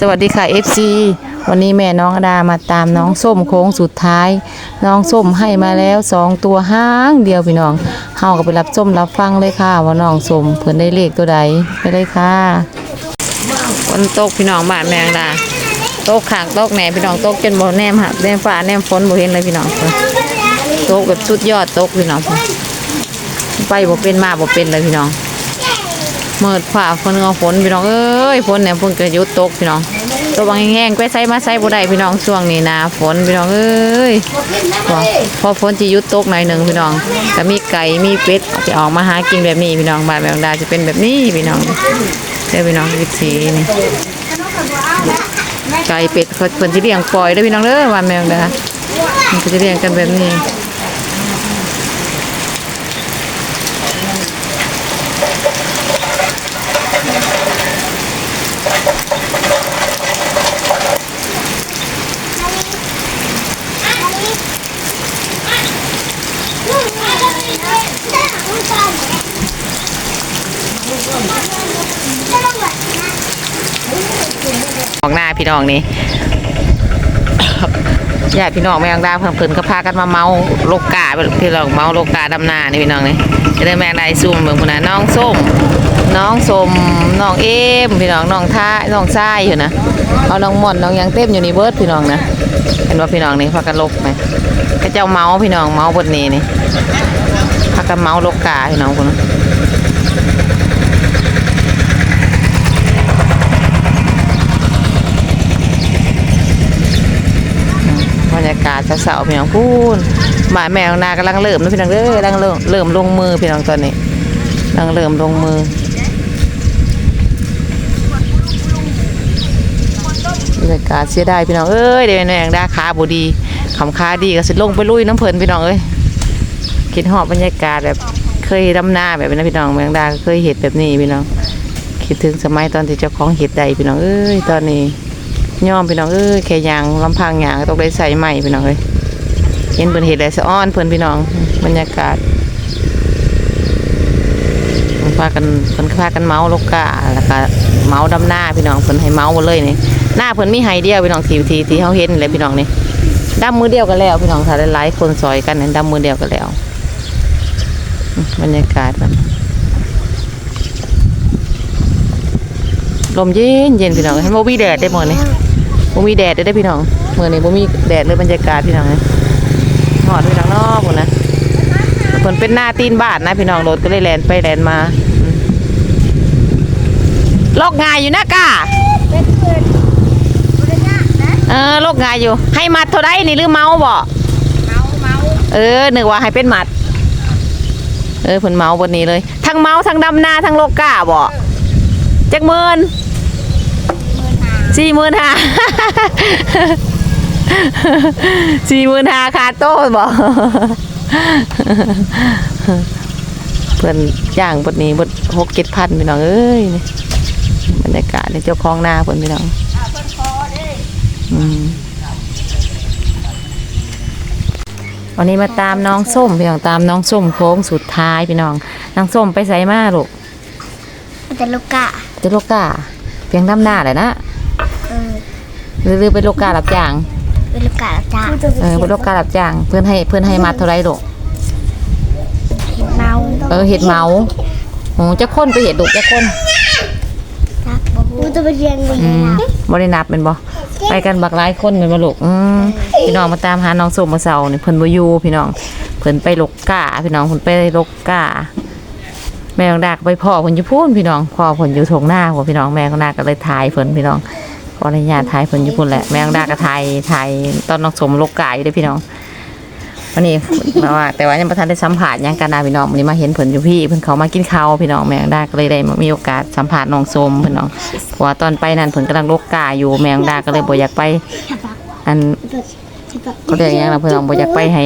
สวัสดีค่ะ FC วันนี้แม่น้องอดามาตามน้องส้มโค้งสุดท้าย น้องส้มให้มาแล้วสองตัวห้างเดียวพี่น้องเฮาก็ไปรับส้มรับฟังเลยค่ะ ว่าน้องส้มเพิ่นได้เลขตัวใดไปเลยค่ะฝนตกพี่น้องบานแมงดาตกขางตกแหน่พี่น้องตกจนบ่แนมหักแนมฟ้าแนมฝนบ่เห็นเลยพี่น้องตกแบบสุดยอดตกพี่น้องไปบ่เป็นมาบ่เป็นเลยพี่น้อง เมิดฝ่าฝนเอาฝนพี่น้องเอ้ยฝนเนี่ยเพิ่งจะยุดตกพี่น้องตัวบางแห้งๆไปใส่มาใส่บ่ได้พี่น้องช่วงนี้นะฝนพี่น้องเอ้ยพอฝนจะยุดตกหน่อยหนึ่งพี่น้องก็มีไก่มีเป็ดจะออกมาหากินแบบนี้พี่น้องบานแมงดาจะเป็นแบบนี้พี่น้องเด้อพี่น้องวิถีนี่ไก่เป็ดเขาเพิ่นสิเลี้ยงปล่อยเด้อพี่น้องเด้อบานแมงดามันจะเลี้ยงกันแบบนี้ ออกหน้าพี่น้องนี่ญาติพี่น้องแม่งดาเพิ่นเพิ่นก็พากันมาเมาโลกาพี่น้องเมาโลกาดำนานี่พี่น้องนี่จะได้แม่งได้ซุ่มเบิ่งพุ่นน่ะน้องส้มน้องสมน้องเอมพี่น้องน้องท่าน้องทรายอยู่นะเอาน้องม่อนน้องยังเต็มอยู่นี่เบิร์ดพี่น้องนะเห็นว่าพี่น้องนี่พากันลกไหมก็เจ้าเมาพี่น้องเมาบนนี้นี่พากันเมาโลกาพี่น้องพุ่นนะ บรรยา กาศเสาๆพี่น้องพูนบ่าแมวนากำลังเริ่มนะพี่น้องเด้อกำลังเริ่มเริ่มลงมือพี่น้องตอนนี้กำลังเริ่มลงมือบรรยากาศเสียดายพี่น้องเอ้ยเดี๋ยวแมงดาขาบุดีขำขาดีก็สิลงไปลุยน้ำเพลินพี่น้องเอ้ยคิดหอบบรรยากาศแบบเคยดำนาแบบนี้นพี่น้องแมงดาเคยเห็ดแบบนี้พี่น้องคิดถึงสมัยตอนที่เจ้าของเห็ดใดพี่น้องเอ้ยตอนนี้ ย่อมพี่น้องเอ้ยแค่ยางลำพังยางก็ต้องได้ใส่ใหม่พี่น้องเอ้ยเห็นเพิ่นเห็ดได้สะอ้อนเพิ่นพี่น้องบรรยากาศเพากันเพิ่นพากันเมาลูกกาแล้วก็เมาดำหน้าพี่น้องเพิ่นให้เมาหมดเลยนี่หน้าเพิ่นมีไฮเดียวพี่น้องทีทีที่เฮาเห็นนี่แหละพี่น้องนี่ดำมือเดียวกันแล้วพี่น้องถ้าหลายๆคนซอยกันนี่ดำมือเดียวกันแล้วบรรยากาศลมเย็นเย็นพี่น้องให้บ่มีแดดได้หมดนี่ บ่มีแดดได้อพี่น้องเมื่อนี้บ่มีแดดเลยบรรยากาศพี่น้องนะหอดพี่น้องนอกพุ่นนะเพิ่นเป็นหน้าตีนบ้านนะพี่น้องรถก็เลยแล่นไปแล่นมาอืมโลกง่ายอยู่นะก้าเออโลกง่ายอยู่ ให้มัดเท่าไดนี่หรือเมาบ่เออนึกว่าให้เป็นหมัด เออเพิ่นเมาบนนี้เลย ทั้งเมาทั้งดำนาทั้งโลกก้าบ่จักหมื่น สี่หมื่นห้าสี่หมื่นห้าคาโต้บอกเพื่อนย่างบดนี้บดหกเจ็ดพันพี่น้องเอ้ยนี่บรรยากาศในเจ้าของนาเพื่อนพี่น้องอืมวันนี้มาตามน้องส้มพี่น้องตามน้องส้มโค้งสุดท้ายพี่น้องน้องส้มไปใส่มาลูกแต่ลูกกะเจะโลกาเพียงดำหน้าเลยนะเออห รือหรือเป็นโลกาหลับจ้างเป็นลูกกะจ้าเออเป็นโรคการรับจ้าง เพื่อนให้เพื่อนให้มาเท่าไรลูกเห็ดเมาเออเห็ดเมาโอ้จะค้นไปเห็ดลูกจะค้นจักบ่ฮู้จะไปเรียนบ่อืเห็นมล่ะบรินับเป็นบ่ไปกันบักหลายคนเป็นบ่ลูกอืมพี่น้องมาตามหาน้องส้มมาเสานี่เพิ่นบ่อยู่พี่น้องเพิ่นไปลกกาพี่น้องเพิ่นไปลกกาแม่ของดากไปพ่อเพิ่นอยู่พูนพี่น้องพ่อเพิ่นอยู่ทงหน้าหัวพี่น้องแม่ของดากก็เลยถ่ายเพิ่นพี่น้อง ขออนุญาตถ่ายเพิ่นอยู่นแหละแมงดากก็ถ่ายถ่ายตอนน้องสมลกกาอยู่ด้อพี่น้องวันนี้มาว่าแต่ว่ายังประทันได้สัมผัสยังกันนะพี่น้องวันนี้มาเห็นผลอยู่พี่เพิ่นเขามากินข้าวพี่น้องแมงดาก็เลยได้มีโอกาสสัมผัสน้องสมพี่น้องเพราะว่าตอนไปนั่นเพิ่นกำลังลกกายอยู่แมงดาก็เลยบ่อยากไป อันก็เรียกอย่างนะเพิ่นน้องบ่อยากไปให้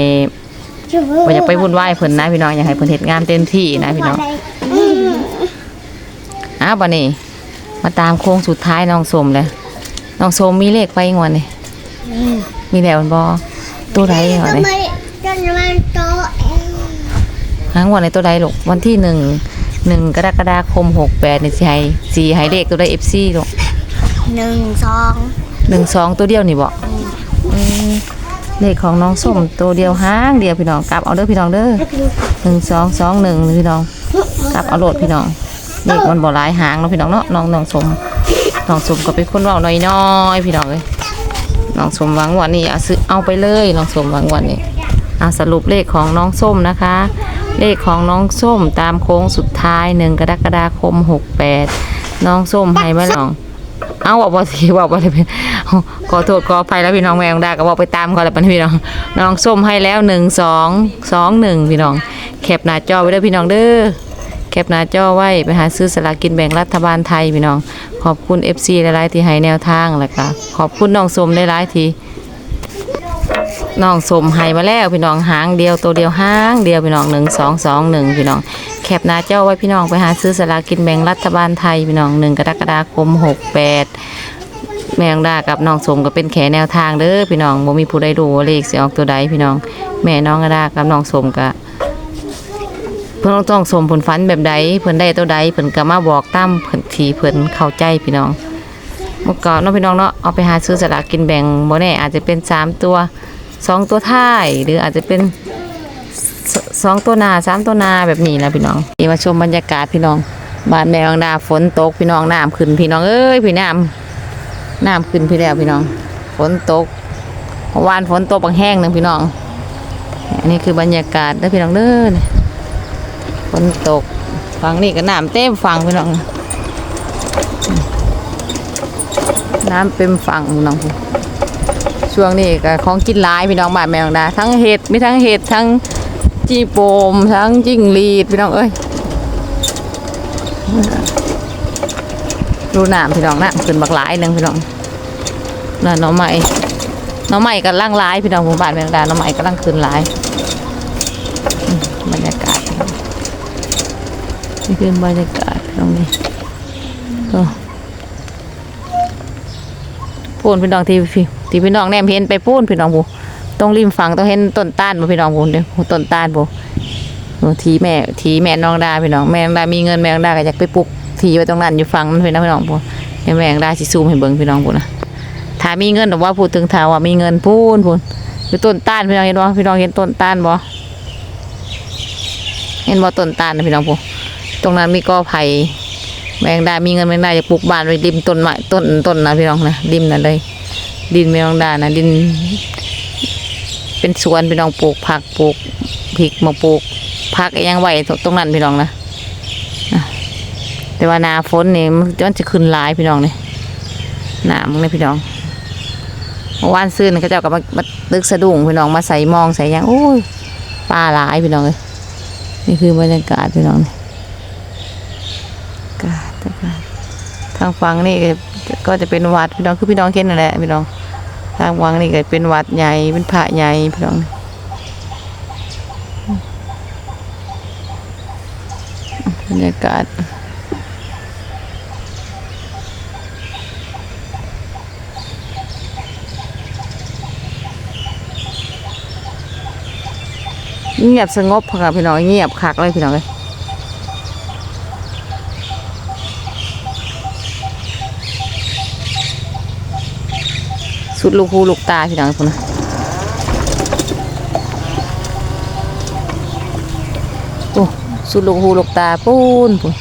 บ่อยากไปวุ่นวายเพิ่นนะพี่น้องอยากให้เพิ่นเฮ็ดงานเต็มที่นะพี่น้องอ้าวบัดนี้มาตามโค้งสุดท้ายน้องสมเลย น้องส้มมีเลขไปอีกวันนี่มีแล้วมันบ่ตัวใดเหรอนี่ไม่จนมันโตเองหางวันในตัวใดลูกวันที่หนึ่งหนึ่งกรกฎาคมหกแปดนี่สิให้สี่ให้เลขตัวใดเอฟซีลูกหหนึ่งสองหนึ่งสองตัวเดียวนี่บ่เออเลขของน้องส้มตัวเดียวห้างเดียวพี่น้องกลับเอาเด้อพี่น้องเด้อหนึ่งสองสองหนึ่งพี่น้องกลับเอาโหลดพี่น้องเลขมันบ่หลายหางเนาะพี่น้องเนาะน้องน้องสม น้องสมก็เป็นคนเว้าน้อยๆพี่น้องเอ้ยน้องสมหวังวันนี้เอาซื้อเอาไปเลยน้องสมหวังวันนี้อาสรุปเลขของน้องส้มนะคะ เลขของน้องส้มตามโค้งสุดท้ายหนึ่งกรกฎาคมหกแปดน้องส้มให้มาลอง เอาบอกว่าสิบอกว่าเลยเป็นขอโทษขออภัยแล้วพี่น้องแมงดาก็บอกไปตามเขาแล้วพี่น้อง น้องส้มให้แล้วหนึ่งสองสองหนึ่งพี่น้องแคปหน้าจอไว้เด้อพี่น้องเด้อแคปหน้าจอไว้ไปหาซื้อสลากินแบ่งรัฐบาลไทยพี่น้อง ขอบคุณ FC หลายๆที่ให้แนวทางแล้วก็ขอบคุณน้องสมหลายๆที่น้องสมให้มาแล้วพี่น้องหางเดียวตัวเดียวหางเดียวพี่น้องหนึ่งสองสองหนึ่งพี่น้องแคปหน้าจอไว้พี่น้องไปหาซื้อสลากินแบ่งรัฐบาลไทยพี่น้องหนึ่งกรกฎาคมหกแปดแม่งดากับน้องสมก็เป็นแขแนวทางเด้อพี่น้องบ่มีผู้ใดรู้ว่าเลขสิออกตัวใดพี่น้อง แม่น้องดากับน้องสมก็เพิ่นต้องสมผลฝันแบบใดเพิ่นได้ตัวใดเพิ่นก็มาบอกตามเพิ่น ที่เพิ่นเข้าใจพี่น้องเมื่อก่อนเนาะพี่น้องเนาะเอาไปหาซื้อสลากกินแบ่งบ่แน่อาจจะเป็นสามตัวสองตัวท้ายหรืออาจจะเป็นสองตัวนาสามตัวนาแบบนี้แหละพี่น้องนี่มาชมบรรยากาศพี่น้องบ้านแม่น้องดาฝนตกพี่น้องน้ำขึ้นพี่น้องเอ้ยพี่น้ำน้ำขึ้นพี่แล้วพี่น้อง ฝนตกเมื่อวานฝนตกบางแห้งหนึ่งพี่น้องอันนี้คือบรรยากาศเด้อพี่น้องเด้อนี่ฝนตกฝั่งนี้ก็น้ำเต็มฝั่งพี่น้อง น้ำเต็มฝั่งพี่น้องช่วงนี้ก็ของกินหลายพี่น้องบ้านแมวดาทั้งเห็ดมีทั้งเห็ดทั้งจีโปมทั้งจิ้งหรีดพี่น้องเอ้ยดูน้ำพี่น้องน้ำขึ้นบักหลายหนึงพี่น้องน่ะน้องใหม่น้องใหม่กำลังหลายพี่น้องหมู่บ้านเมืองดาน้องใหม่กำลังขึ้นหลายบรรยากาศนี่คือบรรยากาศตรงนี้ก็ พูนพี่น้องที่พี่ที่พี่น้องแนมเห็นไปพูนพี่น้องบูตรงริมฝั่งต้องเห็นต้นต้านบ่พี่น้องบูเดี๋ยวต้นต้านบูทีแม่ทีแม่น้องดาพี่น้องแม่น้องดามีเงินแม่น้องดาก็อยากไปปลูกทีไว้ตรงนั้นอยู่ฟังมันเป็นนะพี่น้องพูเดี๋ยวแม่งด้สิซูมให้เบิ่งพี่น้องพูนะถ้ามีเงินแต่ว่าพูดถึงถ้าว่ามีเงินพูนพูนคือต้นต้านพี่น้องเห็นบ่พี่น้องเห็นต้นต้านบ่เห็นบ่ต้นต้านนะพี่น้องพูตรงนั้นมีกอไผ่ แมงดา มีเงินแมงดาจะปลูกบ้านไว้ริมต้นไม้ต้นต้นนะพี่น้องนะริมนั่นเลย ดินแมงดานะดิน เป็นสวนพี่น้องปลูกผักปลูกพริกมาปลูกผักยังไหวตรงนั้นพี่น้องนะแต่ว่านาฝนนี่มันมันจะขึ้นหลายพี่น้องนี่หนามึงนี่พี่น้องเมื่อวานซื้อนี่เขาเจ้าก็มามาตึกสะดุ้งพี่น้องมาใส่มองใส่ยังโอ้ยปลาหลายพี่น้องเลยนี่คือบรรยากาศพี่น้องเนี่กาดอากาศทางฝั่งนี่ก็จะเป็นวัดพี่น้องคือพี่น้องเห็นนั่นแหละพี่น้องทางวังนี่ก็เป็นวัดใหญ่เป็นพระใหญ่พี่น้องบรรยากาศเงียบสงบค่ะพี่น้องเงียบคักเลยพี่น้องเลย สุดลูกหูลูกตาพี่น้องพุ่นนะโอ้สุดลูกหูลูกตาปูนพุ่น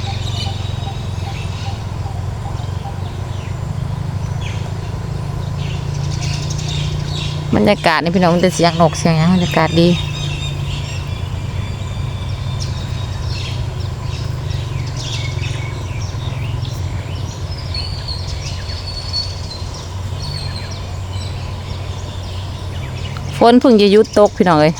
บรรยากาศนี่พี่น้องมันจะเสียงนกเสียงอยังบรรยากาศดี ฝนเพิ่งจะยุดตกพี่น้องเอ้ย